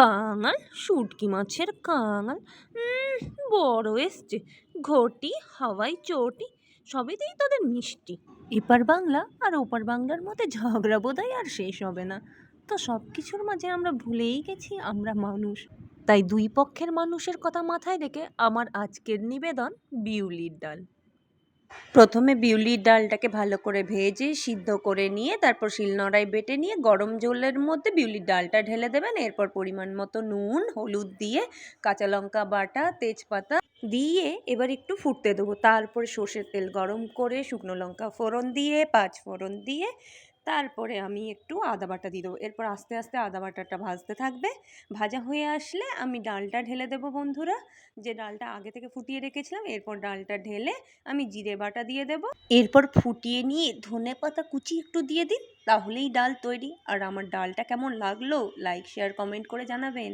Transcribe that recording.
বাঙাল, শুটকি মাছের কাঙাল। বড় এসছে, ঘটি, হাওয়াই, চটি, সবেতেই তাদের মিষ্টি। এপার বাংলা আর ওপার বাংলার মধ্যে ঝগড়া বোধহয় আর শেষ হবে না। তো সব কিছুর মাঝে আমরা ভুলেই গেছি, আমরা মানুষ। তাই দুই পক্ষের মানুষের কথা মাথায় রেখে আমার আজকের নিবেদন বিউলির ডাল। প্রথমে বিউলির ডালটাকে ভালো করে ভেজে সিদ্ধ করে নিয়ে তারপর শিলনোড়ায় বেটে নিয়ে গরম জলের মধ্যে বিউলির ডালটা ঢেলে দেবেন। এরপর পরিমাণ মতো নুন, হলুদ দিয়ে কাঁচা লঙ্কা বাটা, তেজপাতা দিয়ে এবার একটু ফুটতে দেবো। তারপরে সর্ষের তেল গরম করে শুকনো লঙ্কা ফোড়ন দিয়ে, পাঁচ ফোড়ন দিয়ে তারপরে আমি একটু আদা বাটা দিয়ে দেবো। এরপর আস্তে আস্তে আদা বাটাটা ভাজতে থাকবে। ভাজা হয়ে আসলে আমি ডালটা ঢেলে দেবো বন্ধুরা। যে ডালটা আগে থেকে ফুটিয়ে রেখেছিলাম, এরপর ডালটা ঢেলে আমি জিরে বাটা দিয়ে দেব। এরপর ফুটিয়ে নিয়ে ধনে পাতা কুচি একটু দিয়ে দিন, তাহলেই ডাল তৈরি। আর আমার ডালটা কেমন লাগল, লাইক, শেয়ার, কমেন্ট করে জানাবেন।